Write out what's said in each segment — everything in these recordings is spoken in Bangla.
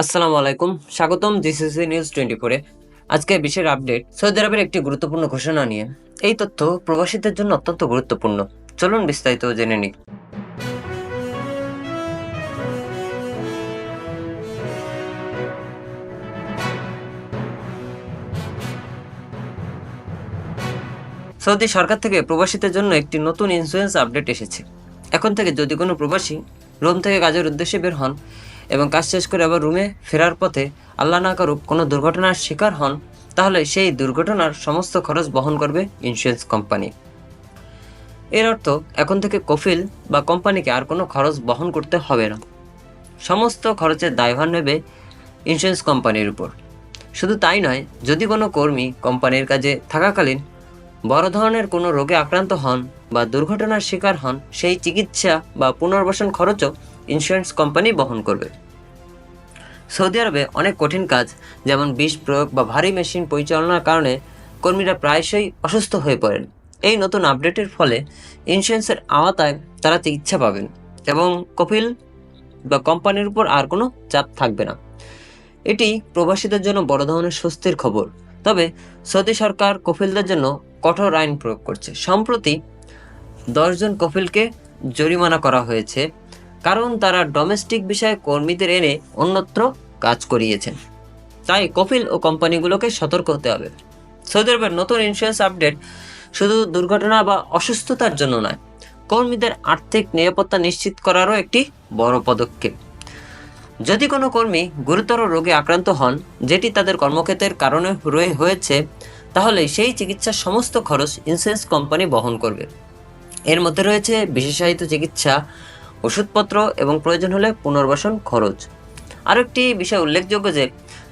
আসসালামু আলাইকুম, স্বাগতম জিসিসি নিউজ টোয়েন্টি ফোরে আজকে বিশেষ আপডেট, সৌদি আরবের একটি গুরুত্বপূর্ণ ঘোষণা নিয়ে। এই তথ্য প্রবাসীদের জন্য অত্যন্ত গুরুত্বপূর্ণ। চলুন বিস্তারিত জেনে নিই। সৌদি সরকার থেকে প্রবাসীদের জন্য একটি নতুন ইন্স্যুরেন্স আপডেট এসেছে। এখন থেকে যদি কোনো প্রবাসী রোম থেকে কাজের উদ্দেশ্যে বের হন এবং কাজ শেষ করে আবার রুমে ফেরার পথে আল্লাহ না করুক কোনো দুর্ঘটনার শিকার হন, তাহলে সেই দুর্ঘটনার সমস্ত খরচ বহন করবে ইন্স্যুরেন্স কোম্পানি এর অর্থ, এখন থেকে কফিল বা কোম্পানিকে আর কোনো খরচ বহন করতে হবে না। সমস্ত খরচের দায়ভার নেবে ইন্স্যুরেন্স কোম্পানির উপর। শুধু তাই নয়, যদি কোনো কর্মী কোম্পানির কাজে থাকাকালীন বড় ধরনের কোনো রোগে আক্রান্ত হন বা দুর্ঘটনার শিকার হন, সেই চিকিৎসা বা পুনর্বাসন খরচও ইন্স্যুরেন্স কোম্পানি বহন করবে। সৌদি আরবে অনেক কঠিন কাজ, যেমন বিষ প্রয়োগ বা ভারী মেশিন পরিচালনার কারণে কর্মীরা প্রায়শই অসুস্থ হয়ে পড়েন। এই নতুন আপডেটের ফলে ইন্স্যুরেন্সের আওতায় তারা চিকিৎসা পাবেন এবং কপিল বা কোম্পানির উপর আর কোনো চাপ থাকবে না। এটি প্রবাসীদের জন্য বড় ধরনের স্বস্তির খবর। তবে সৌদি সরকার কফিলদের জন্য কঠোর আইন প্রয়োগ করছে। সম্প্রতি দশজন কফিলকে জরিমানা করা হয়েছে। কারণ তারা ডোমেস্টিক বিষয়ে কর্মীদের এনে অন্যত্র কাজ করিয়েছেন। তাই কফিল ও কোম্পানিগুলোকে সতর্ক হতে হবে। সৌদি আরবের নতুন ইন্স্যুরেন্স আপডেট শুধু দুর্ঘটনা বা অসুস্থতার জন্য নয়, কর্মীদের আর্থিক নিরাপত্তা নিশ্চিত করারও একটি বড় পদক্ষেপ। যদি কোনো কর্মী গুরুতর রোগে আক্রান্ত হন, যেটি তাদের কর্মক্ষেত্রের কারণে রয়ে হয়েছে, তাহলে সেই চিকিৎসার সমস্ত খরচ ইন্স্যুরেন্স কোম্পানি বহন করবে। এর মধ্যে রয়েছে বিশেষায়িত চিকিৎসা ওষুধপত্র এবং প্রয়োজন হলে পুনর্বাসন খরচ। আরও একটি বিষয় উল্লেখযোগ্য যে,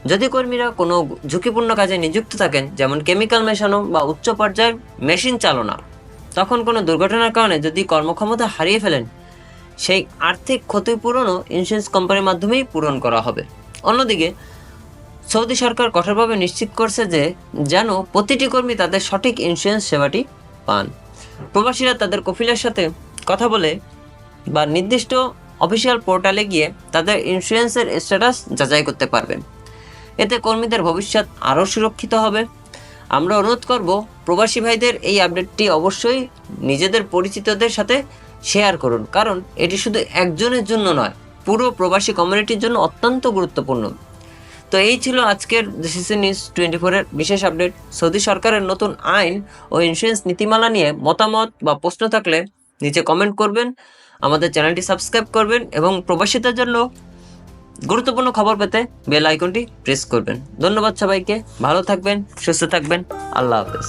যদি কর্মীরা কোনো ঝুঁকিপূর্ণ কাজে নিযুক্ত থাকেন, যেমন কেমিক্যাল মেশানো বা উচ্চ পর্যায়ের মেশিন চালনা, তখন কোনো দুর্ঘটনার কারণে যদি কর্মক্ষমতা হারিয়ে ফেলেন, সেই আর্থিক ক্ষতিপূরণও ইন্স্যুরেন্স কোম্পানির মাধ্যমেই পূরণ করা হবে। অন্যদিকে, সৌদি সরকার কঠোরভাবে নিশ্চিত করছে যে, যেন প্রতিটি কর্মী তাদের সঠিক ইন্স্যুরেন্স সেবাটি পান। প্রবাসীরা তাদের কফিলের সাথে কথা বলে বা নির্দিষ্ট অফিসিয়াল পোর্টালে গিয়ে তাদের ইন্স্যুরেন্সের স্ট্যাটাস যাচাই করতে পারবেন। এতে কর্মীদের ভবিষ্যৎ আরও সুরক্ষিত হবে। আমরা অনুরোধ করব, প্রবাসী ভাইদের এই আপডেটটি অবশ্যই নিজেদের পরিচিতদের সাথে শেয়ার করুন। কারণ এটি শুধু একজনের জন্য নয়, পুরো প্রবাসী কমিউনিটির জন্য অত্যন্ত গুরুত্বপূর্ণ। তো এই ছিল আজকের ডিসিসি নিউজ টোয়েন্টি ফোরের বিশেষ আপডেট সৌদি সরকারের নতুন আইন ও ইন্স্যুরেন্স নীতিমালা নিয়ে মতামত বা প্রশ্ন থাকলে নিচে কমেন্ট করবেন, আমাদের চ্যানেলটি সাবস্ক্রাইব করবেন এবং প্রবাসীদের জন্য গুরুত্বপূর্ণ খবর পেতে বেল আইকনটি প্রেস করবেন। ধন্যবাদ সবাইকে, ভালো থাকবেন, সুস্থ থাকবেন, আল্লাহ হাফেজ।